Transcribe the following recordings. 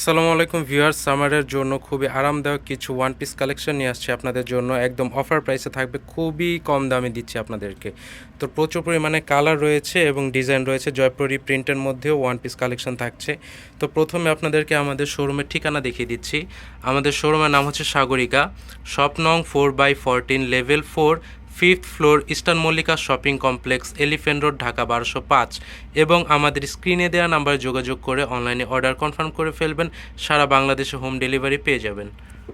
আসসালামু আলাইকুম ভিউয়ার্স, সামারের জন্য খুবই আরামদায়ক কিছু ওয়ান পিস কালেকশন নিয়ে আসছে আপনাদের জন্য। একদম অফার প্রাইসে থাকবে, খুবই কম দামে দিচ্ছি আপনাদেরকে। তো প্রচুর পরিমাণে কালার রয়েছে এবং ডিজাইন রয়েছে, জয়পুরি প্রিন্টের মধ্যেও ওয়ান পিস কালেকশন থাকছে। তো প্রথমে আপনাদেরকে আমাদের শোরুমের ঠিকানা দেখিয়ে দিচ্ছি। আমাদের শোরুমের নাম হচ্ছে সাগরিকা শপ নং four by fourteen level four fifth floor eastern Mallika shopping complex elephant road, Dhaka বারোশো পাঁচ এবং আমাদের স্ক্রিনে দেওয়া নাম্বারে যোগাযোগ করে অনলাইনে অর্ডার কনফার্ম করে ফেলবেন। সারা বাংলাদেশে হোম ডেলিভারি পেয়ে যাবেন।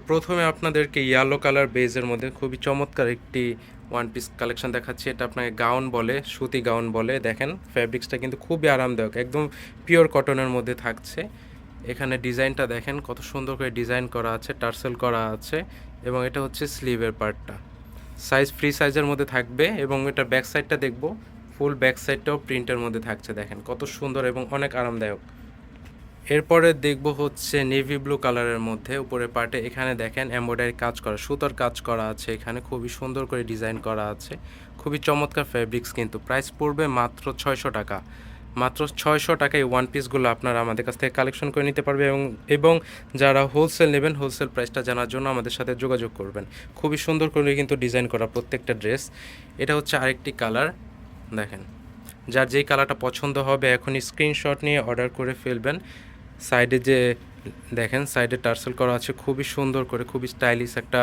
প্রথমে আপনাদেরকে ইয়েলো কালার বেজের মধ্যে খুবই চমৎকার একটি ওয়ান পিস কালেকশন দেখাচ্ছি। এটা আপনাকে গাউন বলে, সুতি গাউন বলে। দেখেন ফ্যাব্রিক্সটা কিন্তু খুবই আরামদায়ক, একদম পিওর কটনের মধ্যে থাকছে। এখানে ডিজাইনটা দেখেন, কত সুন্দর করে ডিজাইন করা আছে, টার্সেল করা আছে এবং এটা হচ্ছে স্লিভের পার্টটা সাইজ ফ্রি সাইজের মধ্যে থাকবে এবং এটার ব্যাক সাইডটা দেখব। ফুল ব্যাক সাইডটাও প্রিন্টের মধ্যে থাকছে, দেখেন কত সুন্দর এবং অনেক আরামদায়ক। এরপরে দেখব হচ্ছে নেভি ব্লু কালারের মধ্যে, উপরে পার্টে এখানে দেখেন এমব্রয়ডারি কাজ করা, সুতোর কাজ করা আছে এখানে, খুবই সুন্দর করে ডিজাইন করা আছে। খুবই চমৎকার ফ্যাব্রিক্স কিন্তু প্রাইস পড়বে মাত্র ছয়শো টাকা। মাত্র ছয়শো টাকায় ওয়ান পিসগুলো আপনারা আমাদের কাছ থেকে কালেকশন করে নিতে পারবে এবং এবং যারা হোলসেল নেবেন হোলসেল প্রাইসটা জানার জন্য আমাদের সাথে যোগাযোগ করবেন। খুবই সুন্দর করে কিন্তু ডিজাইন করা প্রত্যেকটা ড্রেস এটা হচ্ছে আরেকটি কালার দেখেন। যার যেই কালারটা পছন্দ হবে, এখনই স্ক্রিনশট নিয়ে অর্ডার করে ফেলবেন। সাইডে যে, দেখেন সাইডে টার্সেল করা আছে, খুবই সুন্দর করে, খুবই স্টাইলিশ একটা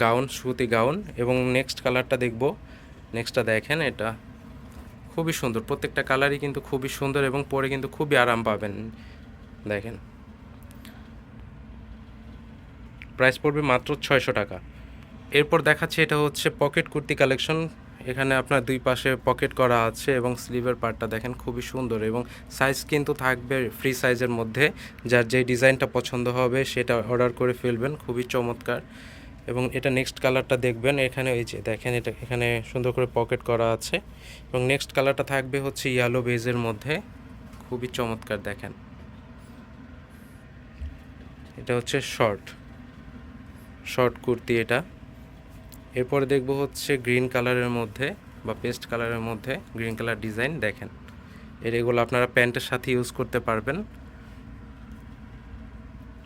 গাউন সুতি গাউন এবং নেক্সট কালারটা দেখব। নেক্সটটা দেখেন এটা। খুবই সুন্দর। প্রত্যেকটা কালারই কিন্তু খুবই সুন্দর এবং পরে কিন্তু খুবই আরাম পাবেন। দেখেন। প্রাইস পড়বে মাত্র ছয়শো টাকা। এরপর দেখাচ্ছে এটা হচ্ছে পকেট কুর্তি কালেকশন এখানে আপনার দুই পাশে পকেট করা আছে এবং স্লিভের পার্টটা দেখেন খুবই সুন্দর এবং সাইজ কিন্তু থাকবে ফ্রি সাইজের মধ্যে। যার যে ডিজাইনটা পছন্দ হবে সেটা অর্ডার করে ফেলবেন। খুবই চমৎকার। এবং এটা নেক্সট কালারটা দেখবেন, এখানে এই যে দেখেন এটা, এখানে সুন্দর করে পকেট করা আছে। এবং নেক্সট কালারটা থাকবে হচ্ছে ইয়েলো বেজের মধ্যে। খুবই চমৎকার দেখেন। এটা হচ্ছে শর্ট শর্ট কুর্তি এটা। এরপরে দেখব হচ্ছে গ্রিন কালারের মধ্যে বা পেস্ট কালারের মধ্যে গ্রিন কালার ডিজাইন দেখেন। এর এগুলো আপনারা প্যান্টের সাথে ইউজ করতে পারবেন।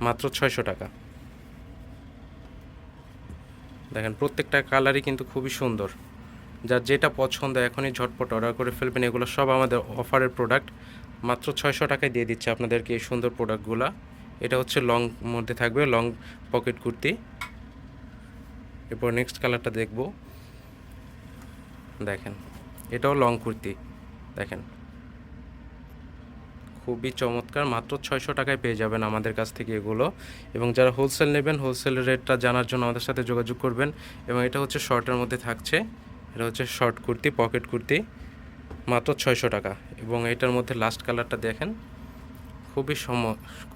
মাত্র ছয়শো টাকা। দেখেন, প্রত্যেকটা কালারই কিন্তু খুবই সুন্দর। যার যেটা পছন্দ এখনই ঝটপট অর্ডার করে ফেলবেন। এগুলো সব আমাদের অফারের প্রোডাক্ট মাত্র ছয়শো টাকায় দিয়ে দিচ্ছে আপনাদেরকে এই সুন্দর প্রোডাক্টগুলো এটা হচ্ছে লং মধ্যে থাকবে লং পকেট কুর্তি। এরপর নেক্সট কালারটা দেখব। দেখেন, এটাও লং কুর্তি। দেখেন খুবই চমৎকার, মাত্র ছয়শো টাকায় পেয়ে যাবেন আমাদের কাছ থেকে এগুলো। এবং যারা হোলসেল নেবেন হোলসেল রেটটা জানার জন্য আমাদের সাথে যোগাযোগ করবেন। এবং এটা হচ্ছে শর্টের মধ্যে থাকছে। এটা হচ্ছে শর্ট কুর্তি পকেট কুর্তি, মাত্র ছয়শো টাকা। এবং এটার মধ্যে লাস্ট কালারটা দেখেন, খুবই সম,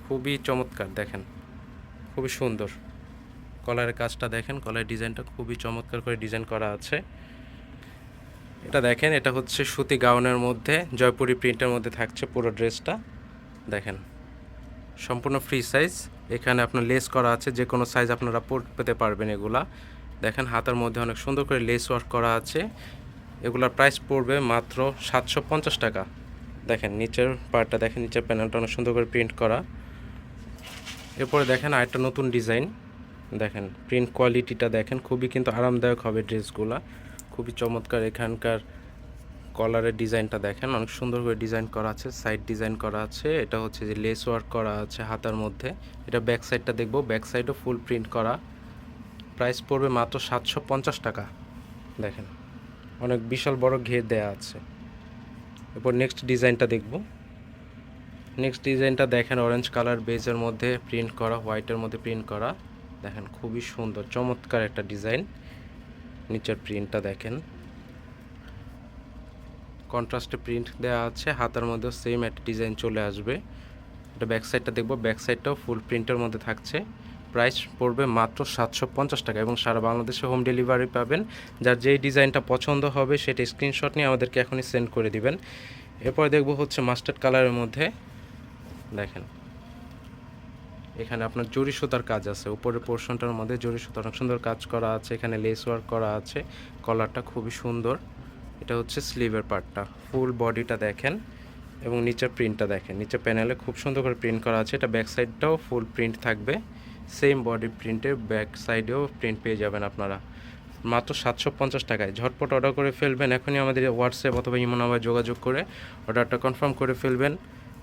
খুবই চমৎকার দেখেন, খুবই সুন্দর। কলারের কাজটা দেখেন কলারের ডিজাইনটা খুবই চমৎকার করে ডিজাইন করা আছে। এটা দেখেন, এটা হচ্ছে সুতি গাউনের মধ্যে, জয়পুরি প্রিন্টের মধ্যে থাকছে পুরো ড্রেসটা। দেখেন, সম্পূর্ণ ফ্রি সাইজ এখানে আপনার লেস করা আছে, যে কোনো সাইজ আপনারা পেতে পারবেন এগুলা। দেখেন, হাতার মধ্যে অনেক সুন্দর করে লেস ওয়ার্ক করা আছে। এগুলার প্রাইস পড়বে মাত্র সাতশো পঞ্চাশ টাকা। দেখেন, নিচের পার্টটা দেখেন, নিচের প্যানেলটা অনেক সুন্দর করে প্রিন্ট করা। এরপরে দেখেন, আরেকটা নতুন ডিজাইন দেখেন প্রিন্ট কোয়ালিটিটা দেখেন, খুবই কিন্তু আরামদায়ক হবে ড্রেসগুলা খুবই চমৎকার এখানকার কলারের ডিজাইনটা দেখেন, অনেক সুন্দর করে ডিজাইন করা আছে, সাইড ডিজাইন করা আছে, এটা হচ্ছে যে লেস ওয়ার্ক করা আছে হাতার মধ্যে, এটা ব্যাক সাইডটা দেখব, ব্যাক সাইডও ফুল প্রিন্ট করা, প্রাইস পড়বে মাত্র সাতশো পঞ্চাশ টাকা, দেখেন, অনেক বিশাল বড় ঘের দেয়া আছে, এরপর নেক্সট ডিজাইনটা দেখব নেক্সট ডিজাইনটা দেখেন অরেঞ্জ কালার বেজের মধ্যে প্রিন্ট করা হোয়াইটের মধ্যে প্রিন্ট করা, দেখেন, খুবই সুন্দর, চমৎকার একটা ডিজাইন নিচের প্রিন্টটা দেখেন। কন্ট্রাস্টে প্রিন্ট দেওয়া আছে, হাতার মধ্যেও সেম একটা ডিজাইন চলে আসবে। এটা ব্যাক সাইডটা দেখব ব্যাক সাইডটাও ফুল প্রিন্টের মধ্যে থাকছে। প্রাইস পড়বে মাত্র সাতশো পঞ্চাশ টাকা এবং সারা বাংলাদেশে হোম ডেলিভারি পাবেন। যার যেই ডিজাইনটা পছন্দ হবে, সেটা স্ক্রিনশট নিয়ে আমাদেরকে এখনই সেন্ড করে দিবেন। এরপরে দেখব হচ্ছে মাস্টার্ড কালারের মধ্যে। দেখেন। এখানে আপনার জরি সুতার কাজ আছে। উপরের পোর্শনটার মধ্যে জরি সুতার অনেক সুন্দর কাজ করা আছে। এখানে লেস ওয়ার্ক করা আছে। কলারটা খুবই সুন্দর। এটা হচ্ছে স্লিভের পার্টটা ফুল বডিটা দেখেন এবং নিচের প্রিন্টটা দেখেন। নিচের প্যানেলে খুব সুন্দর করে প্রিন্ট করা আছে। এটা ব্যাক সাইডটাও ফুল প্রিন্ট থাকবে। সেম বডি প্রিন্টের ব্যাক সাইডেও প্রিন্ট পেয়ে যাবেন আপনারা। মাত্র সাতশো পঞ্চাশ টাকায়। ঝটপট অর্ডার করে ফেলবেন। এখনই আমাদের হোয়াটসঅ্যাপ অথবা ইমো নাম্বার যোগাযোগ করে অর্ডারটা কনফার্ম করে ফেলবেন।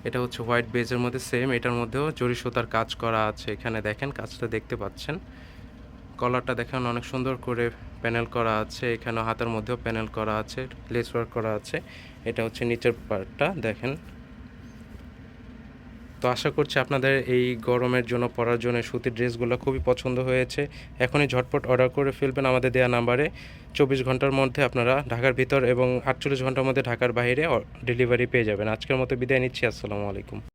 এটা হচ্ছে হোয়াইট বেজের মধ্যে সেম, এটার মধ্যেও জরি সুতার কাজ করা আছে। এখানে দেখেন, কাজটা দেখতে পাচ্ছেন। কলারটা দেখেন, অনেক সুন্দর করে প্যানেল করা আছে। এখানে হাতের মধ্যেও প্যানেল করা আছে লেস ওয়ার্ক করা আছে। এটা হচ্ছে নিচের পার্টটা, দেখেন। তো আশা করছি আপনাদের এই গরমের জন্য, পরার জন্য সুতির ড্রেসগুলো খুবই পছন্দ হয়েছে। এখনই ঝটপট অর্ডার করে ফেলবেন আমাদের দেওয়া নাম্বারে চব্বিশ ঘণ্টার মধ্যে আপনারা ঢাকার ভিতর এবং আটচল্লিশ ঘণ্টার মধ্যে ঢাকার বাইরে ডেলিভারি পেয়ে যাবেন। আজকের মতো বিদায় নিচ্ছি, আসসালামু আলাইকুম।